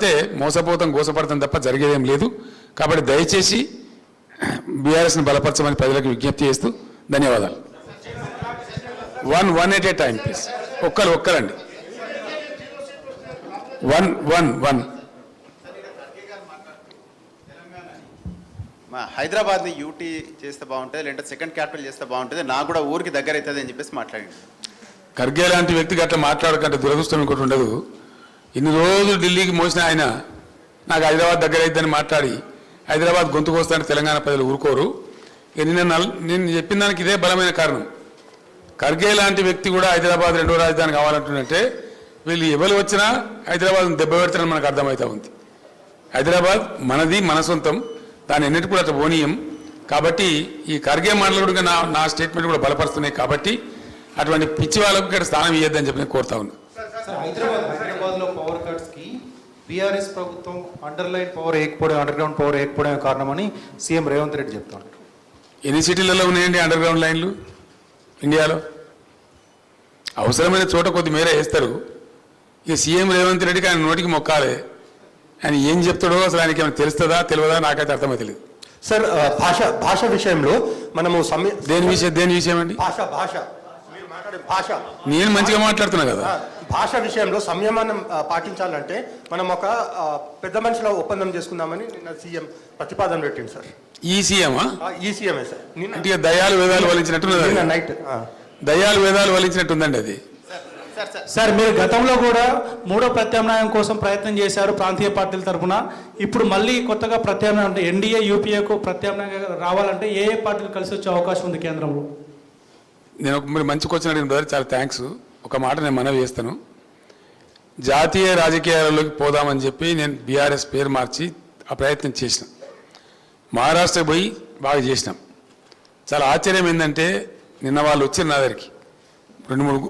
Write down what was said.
అయితే మోసపోతాం గోసపడతాం తప్ప జరిగేదేం లేదు. కాబట్టి దయచేసి బీఆర్ఎస్ని బలపరచమని ప్రజలకు విజ్ఞప్తి చేస్తూ ధన్యవాదాలు. One one at a time please. ఒక్కరు ఒక్కరండి. One one one. మా హైదరాబాద్ని యూటీ చేస్తే బాగుంటుంది లేదంటే సెకండ్ క్యాపిటల్ చేస్తే బాగుంటుంది నాకు కూడా ఊరికి దగ్గర అవుతుంది అని చెప్పేసి మాట్లాడింది ఖర్గే లాంటి వ్యక్తికి అట్లా మాట్లాడకంటే దురదృష్టం ఇంకోటి ఉండదు. ఇన్ని రోజులు ఢిల్లీకి మోసిన ఆయన నాకు హైదరాబాద్ దగ్గర అయిద్దని మాట్లాడి హైదరాబాద్ గొంతుకు వస్తానని తెలంగాణ ప్రజలు ఊరుకోరు. నిన్న నేను చెప్పిన దానికి ఇదే బలమైన కారణం. ఖర్గే లాంటి వ్యక్తి కూడా హైదరాబాద్ రెండో రాజధాని కావాలంటుందంటే వీళ్ళు ఎవరు వచ్చినా హైదరాబాద్ దెబ్బ పెడతారని మనకు అర్థమవుతా ఉంది. హైదరాబాద్ మనది మన సొంతం దాని ఎన్నిటి కూడా అట్లా పోనీయం కాబట్టి ఈ ఖర్గే మాటలు నా నా స్టేట్మెంట్ కూడా బలపరుస్తున్నాయి కాబట్టి అటువంటి పిచ్చి వాళ్ళకు ఇక్కడ స్థానం ఇవ్వద్దని చెప్పి నేను కోరుతా ఉన్నాను హైదరాబాద్ హైదరాబాద్లో పవర్ కట్స్కి బీఆర్ఎస్ ప్రభుత్వం అండర్ లైన్ పవర్ వేయకపోవడం అండర్ గ్రౌండ్ పవర్ వేయకపోవడమే కారణమని సీఎం రేవంత్ రెడ్డి చెప్తున్నారు. ఎన్ని సిటీలలో ఉన్నాయండి అండర్ గ్రౌండ్ లైన్లు? ఇండియాలో? అవసరమైన చోట కొద్ది మేర వేస్తారు ఇక సీఎం రేవంత్ రెడ్డికి ఆయన నోటికి మొక్కాలే. ఆయన ఏం చెప్తాడో అసలు ఆయనకి ఏమైనా తెలుస్తుందా తెలియదా? నాకైతే అర్థమవుతలేదు సార్ భాష భాష విషయంలో మనము సమ్మె దేని విషయం దేని విషయం అండి? భాష భాష. భాష. నేను మంచిగా మాట్లాడుతున్నా కదా. భాష విషయంలో సంయమనం పాటించాలంటే మనం ఒక పెద్ద మనుషుల ఒప్పందం చేసుకుందామని నిన్న సీఎం ప్రతిపాదన పెట్టింది సార్. ఈ సీఎమా ఆ, ఈ సీఎంఏ సార్. నిన్న దయాలు వేదాలు నిన్న అది. నైట్. దయాలు వేదాలు వలించినట్టుందండి అది. సార్ సార్ సార్ మీరు గతంలో కూడా మూడో ప్రత్యామ్నాయం కోసం ప్రయత్నం చేశారు ప్రాంతీయ పార్టీల తరఫున. ఇప్పుడు మళ్ళీ కొత్తగా ప్రత్యామ్నాయం అంటే ఎన్డీఏ యూపీఏకు ప్రత్యామ్నాయంగా రావాలంటే ఏ ఏ పార్టీలు కలిసి వచ్చే అవకాశం ఉంది కేంద్రంలో? నేను ఒక మీరు మంచి క్వశ్చన్ అడిగిన బ్రదర్ చాలా థ్యాంక్స్ ఒక మాట నేను మనవి చేస్తాను. జాతీయ రాజకీయాలలోకి పోదామని చెప్పి నేను బీఆర్ఎస్ పేరు మార్చి ఆ ప్రయత్నం చేసిన. మహారాష్ట్ర పోయి బాగా చేసినాం. చాలా ఆశ్చర్యం ఏంటంటే నిన్న వాళ్ళు వచ్చారు నా దగ్గరికి. రెండు మూడు